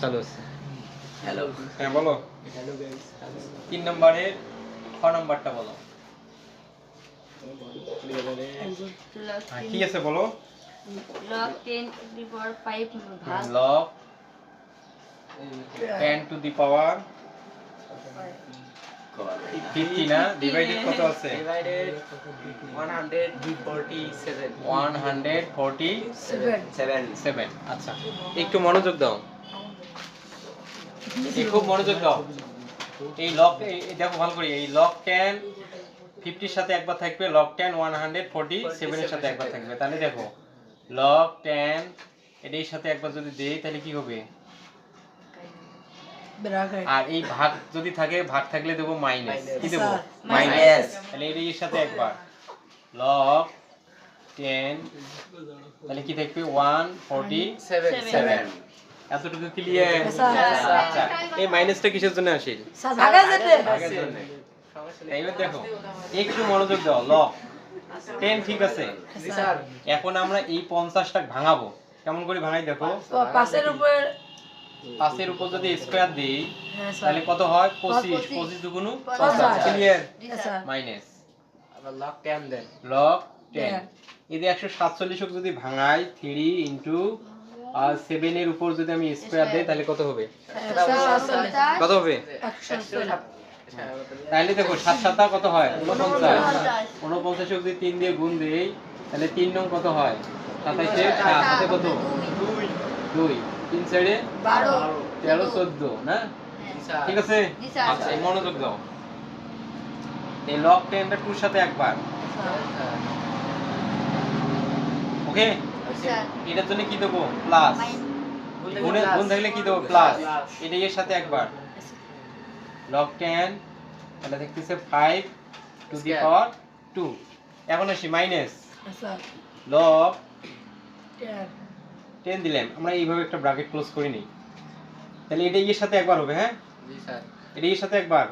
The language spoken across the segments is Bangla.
চালু আছে হ্যালো হ্যাঁ বলো। হ্যালো গাইস তিন নম্বরের খ নম্বরটা বলো। হ্যাঁ, কি আছে বলো? Log 10 to the power 5 ভাগ log ten to the power fifty না? ডিভাইডেড কত আছে? Divided 147 one hundred forty 7 seven আচ্ছা একটু মনোযোগ দাও। এই খুব মনোযোগ দাও। এই লক দেখো ভালো করে এই লক টেন ফিফটির সাথে একবার থাকবে log ten one hundred forty সেভেনের সাথে একবার থাকবে। তাহলে দেখো লক টেন এটার সাথে একবার যদি দেই তাহলে কি হবে? আর এই ভাগ যদি থাকে ভাগ থাকলে দেবো মাইনাস কি দেবো? মাইনাস তাহলে এর সাথে একবার। লগ টেন তাহলে কি থাকবে? ওয়ান ফোরটি 7 সেভেন এতটুকু ক্লিয়ার আচ্ছা এই মাইনাসটা কিসের জন্য ভাগের জন্য এইবার দেখো একটু মনোযোগ দাও টেন ঠিক আছে? এখন আমরা এই পঞ্চাশটা ভাঙাবো। কেমন করে ভাঙাই দেখো? পাশের উপর পাঁচের উপর যদি স্কোয়ার দিই হ্যাঁ তাহলে কত হয়? পঁচিশ। পঁচিশ। দুগুণ পঞ্চাশ। ক্লিয়ার মাইনাস আবার লক 10 দেন। লগ যদি ভাঙাই থ্রি ইন্টু আর সেভেনের উপর যদি আমি স্কোয়ার দিই তাহলে কত হবে? কত হবে? তাহলে দেখো সাত সাতা কত হয়? উনপঞ্চাশ। উনপঞ্চাশক যদি তিন দিয়ে গুণ দিই তাহলে তিন নং কত হয়? সাতাইশে সাত হাতে কত? দুই। তিন সাইডে তেরো চোদ্দ না? ঠিক আছে? আচ্ছা এই মনোযোগ দাও। এই লগ টেনটা টুর সাথে একবার। ওকে এটার জন্য কি দেবো? প্লাস গুণে গুণ থাকলে কি দেবো? প্লাস এটা এর সাথে একবার। লগ টেন তাহলে দেখতেছে five to the power two এখন আসি মাইনাস লগ টেন টেন দিলাম। আমরা এইভাবে একটা ব্র্যাকেট ক্লোজ করে নিই। তাহলে এটা এর সাথে একবার হবে হ্যাঁ? জি এটা এর সাথে একবার।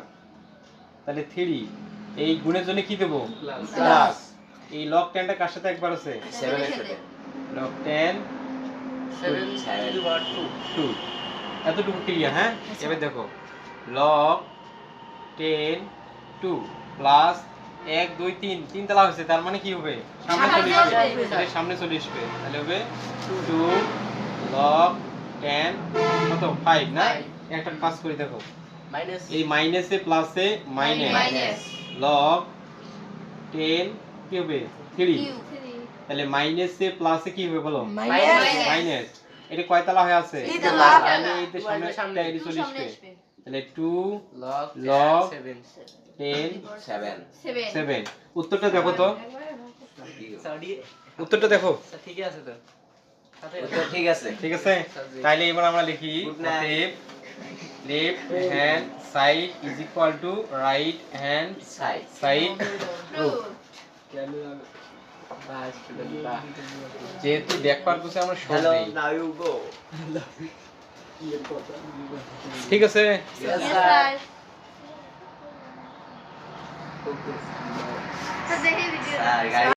তাহলে থ্রি এই গুণের জন্য কি দেবো? প্লাস এই লগ টেনটা কার সাথে একবার আছে? 7 এর সাথে। লগ টেন 7 টু বার 2 টু এতটুকু ক্লিয়ার হ্যাঁ? এবার দেখো। লগ টেন টু প্লাস এক দুই তিন। তিন তালা হয়েছে তার মানে কি হবে? সামনে চলে আসবে। সামনে চলে আসবে। তাহলে হবে টু লগ টেন কত? ফাইভ না? একটা কাজ করে দেখো। এই মাইনাসে প্লাসে মাইনাস লগ টেন কি হবে? থ্রি তাহলে মাইনাসে প্লাসে কি হবে বলো? মাইনাস মাইনাস এটা কয়তলা হয়ে আছে। তাহলে এইটা সামনে সামনে এটা চলে আসবে আসবে। তাহলে টু 7 টেন 7 সেভেন উত্তরটা দেখো তো। উত্তরটা দেখো। স্যার ঠিকই আছে তো। ঠিক আছে। ঠিক আছে? তাইলে এবার আমরা লিখি. Left hand side is equal to right hand side side true bus student বা যেহেতু দেখবার কিছু আমরা হ্যালো নেই। নাও ইউ গো ঠিক আছে? তো দেখি ভিডিও স্যার গাড়ি